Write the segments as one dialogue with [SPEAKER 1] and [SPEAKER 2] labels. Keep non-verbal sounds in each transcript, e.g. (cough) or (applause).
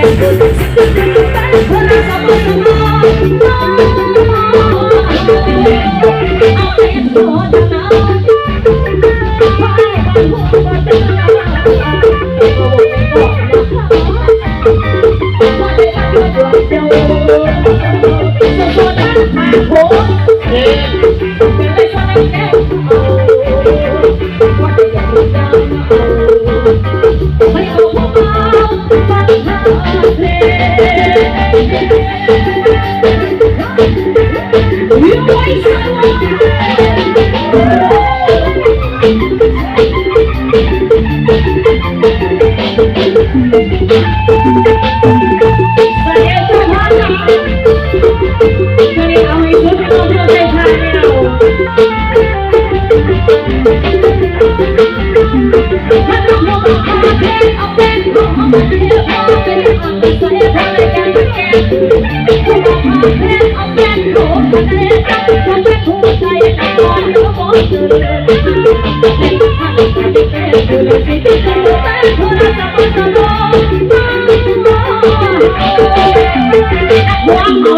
[SPEAKER 1] Okay. (laughs) One more.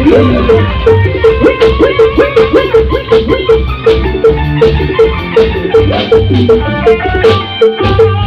[SPEAKER 1] Thank you.